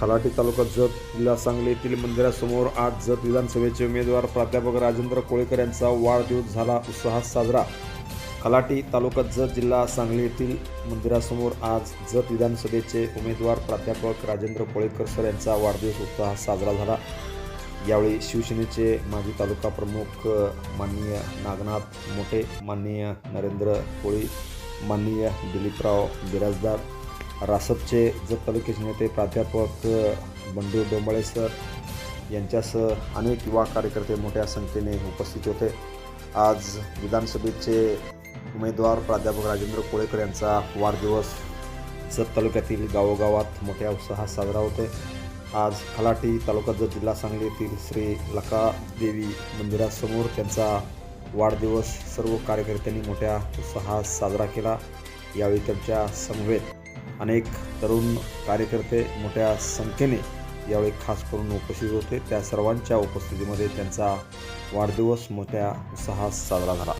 खलाटी तालुका जत जिल्हा सांगली येथील मंदिरासमोर आज जत विधानसभेचे उमेदवार प्राध्यापक राजेंद्र कोळेकर यांचा वाढदिवस झाला उत्साहात साजरा. खलाटी तालुका जत जिल्हा सांगली येथील मंदिरासमोर आज जत विधानसभेचे उमेदवार प्राध्यापक राजेंद्र कोळेकर सर यांचा वाढदिवस उत्साहात साजरा झाला. यावेळी शिवसेनेचे माजी तालुका प्रमुख माननीय नागनाथ मोठे माननीय नरेंद्र कोळी माननीय दिलीपराव बिराजदार रासपचे जत तालुक्याचे नेते प्राध्यापक बंडू डोंबळे सर यांच्यासह अनेक युवा कार्यकर्ते मोठ्या संख्येने उपस्थित होते. आज विधानसभेचे उमेदवार प्राध्यापक राजेंद्र कोळेकर यांचा वाढदिवस जत तालुक्यातील गावोगावात मोठ्या उत्साहात साजरा होते. आज खलाटी तालुका जत जिल्हा सांगली येथील श्री लकादेवी मंदिरासमोर त्यांचा वाढदिवस सर्व कार्यकर्त्यांनी मोठ्या उत्साहात साजरा केला. यावेळी त्यांच्या समवेत अनेक तरुण कार्यकर्ते मोठ्या संख्येने यावेळी खास करून उपस्थित होते. त्या सर्वांच्या उपस्थितीमध्ये त्यांचा वाढदिवस मोठ्या उत्साहात साजरा झाला.